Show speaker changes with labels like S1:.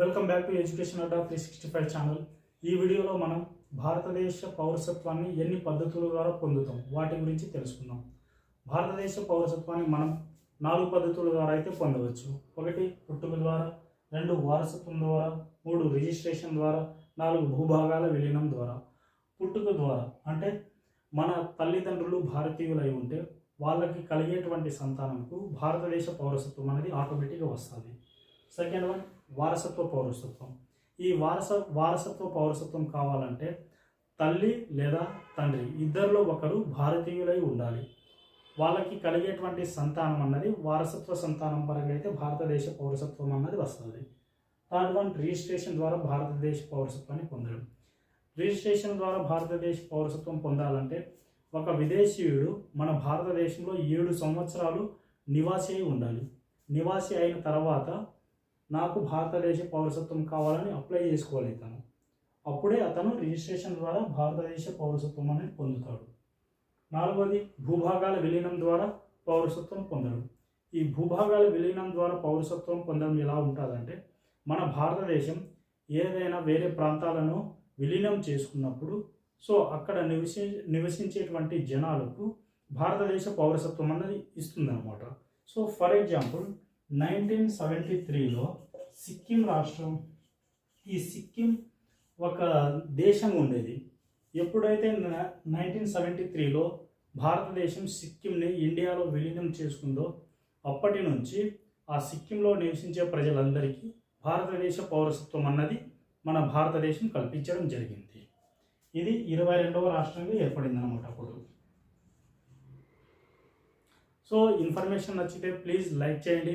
S1: Welcome back to education Adda three sixty five channel. ఈ వీడియోలో మనం భారతదేశ పౌరసత్వాన్ని ఎన్ని పద్ధతుల ద్వారా పొందుతాం? వాటి గురించి తెలుసుకుందాం. భారతదేశ పౌరసత్వాన్ని మనం నాలుగు పద్ధతుల ద్వారా అయితే పొందవచ్చు. ఒకటి పుట్టుక ద్వారా రెండు వారసత్వం ద్వారా మూడు రిజిస్ట్రేషన్ ద్వారా నాలుగు భూభాగాల విలీనం ద్వారా. పుట్టుక ద్వారా అంటే మన తల్లిదండ్రులు భారతీయులై ఉంటే వాళ్ళకి కలిగేటువంటి సంతానంకు భారతదేశ పౌరసత్వం అనేది ఆటోమేటిక్గా వస్తుంది. సెకండ్ వన్ వారసత్వ పౌరసత్వం. ఈ వారస వారసత్వ పౌరసత్వం కావాలంటే తల్లి లేదా తండ్రి ఇద్దరిలో ఒకరు భారతీయులై ఉండాలి. వాళ్ళకి కలిగేటువంటి సంతానం అన్నది వారసత్వ సంతానం పరంగా అయితే భారతదేశ పౌరసత్వం అన్నది వస్తుంది. థర్డ్ వన్ రిజిస్ట్రేషన్ ద్వారా భారతదేశ పౌరసత్వాన్ని పొందడం. రిజిస్ట్రేషన్ ద్వారా భారతదేశ పౌరసత్వం పొందాలంటే ఒక విదేశీయుడు మన భారతదేశంలో ఏడు సంవత్సరాలు నివాసి అయి ఉండాలి. నివాసి అయిన తర్వాత నాకు భారతదేశ పౌరసత్వం కావాలని అప్లై చేసుకోవాలి తను. అప్పుడే అతను రిజిస్ట్రేషన్ ద్వారా భారతదేశ పౌరసత్వం అనేది పొందుతాడు. నాలుగవది భూభాగాల విలీనం ద్వారా పౌరసత్వం పొందడం. ఈ భూభాగాల విలీనం ద్వారా పౌరసత్వం పొందడం ఎలా ఉంటుందంటే మన భారతదేశం ఏదైనా వేరే ప్రాంతాలను విలీనం చేసుకున్నప్పుడు సో అక్కడ నివసి నివసించేటువంటి జనాలకు భారతదేశ పౌరసత్వం అన్నది ఇస్తుందన్నమాట. So for example nineteen seventy త్రీలో సిక్కిం రాష్ట్రం ఈ సిక్కిం ఒక దేశంగా ఉండేది. ఎప్పుడైతే నైన్టీన్ సెవెంటీ త్రీలో భారతదేశం సిక్కింని ఇండియాలో విలీనం చేసుకుందో అప్పటి నుంచి ఆ సిక్కింలో నివసించే ప్రజలందరికీ భారతదేశ పౌరసత్వం అన్నది మన భారతదేశం కల్పించడం జరిగింది. ఇది ఇరవై రెండవ రాష్ట్రంగా ఏర్పడింది అనమాట అప్పుడు. సో ఇన్ఫర్మేషన్ నచ్చితే ప్లీజ్ లైక్ చేయండి.